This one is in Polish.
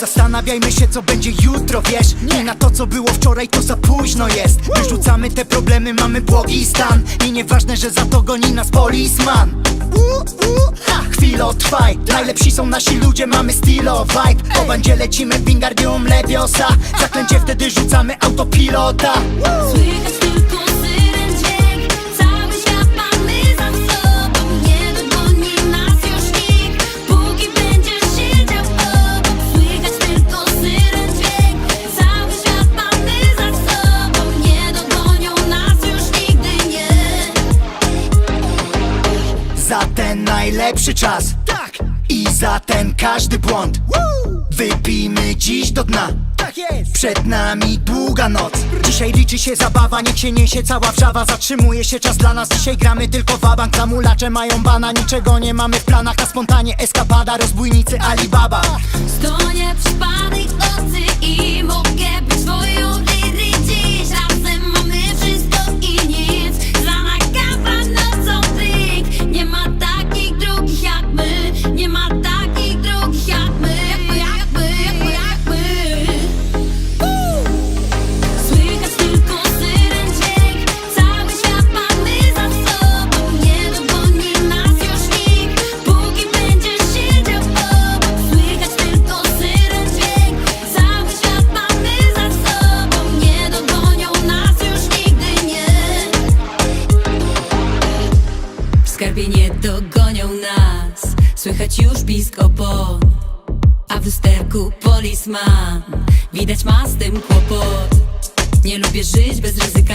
zastanawiajmy się co będzie jutro, wiesz? Nie na to co było wczoraj to za późno jest. Wyrzucamy te problemy, mamy błogi stan. I nieważne, że za to goni nas policeman. Chwilo trwaj. Najlepsi są nasi ludzie, mamy stylo vibe. Po bandzie lecimy Wingardium Leviosa. Zaklęcie wtedy rzucamy autopilota Za ten najlepszy czas. Tak! I za ten każdy błąd. Wypijmy dziś do dna. Tak jest! Przed nami długa noc. Dzisiaj liczy się zabawa, niech się niesie cała wrzawa. Zatrzymuje się czas dla nas, dzisiaj gramy tylko wabank. Zamulacze mają bana, niczego nie mamy w planach. Na spontanie eskapada, rozbójnicy Alibaba. Stoję przypadek nocy skarbie nie dogonią nas. Słychać już pisk opon A w lusterku polisman Widać ma z tym kłopot. Nie lubię żyć bez ryzyka